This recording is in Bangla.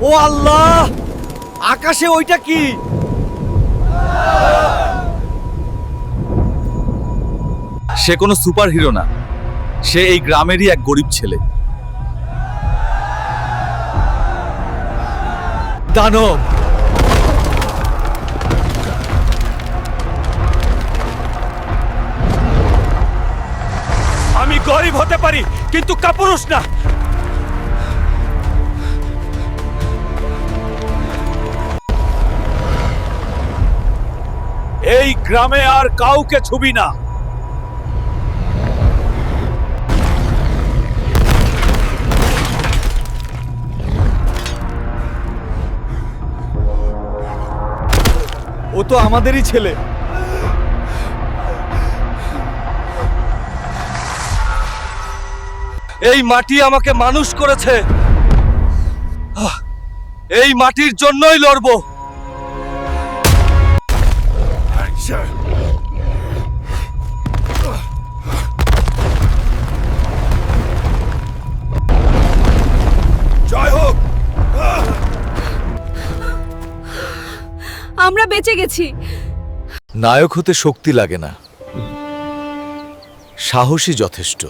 ও আল্লাহ! আকাশে ওইটা কি? সে কোনো সুপার হিরো না। সে এই গ্রামেরই এক গরিব ছেলে। দানব! আমি গরিব হতে পারি কিন্তু কাপুরুষ না। এই গ্রামে আর কাউকে ছুবি না। ও তো আমাদেরই ছেলে। এই মাটি আমাকে মানুষ করেছে। এই মাটির জন্যই লড়বো। জয় হোক আমরা বেঁচে গেছি। নায়ক হতে শক্তি লাগে না। সাহসী যথেষ্ট।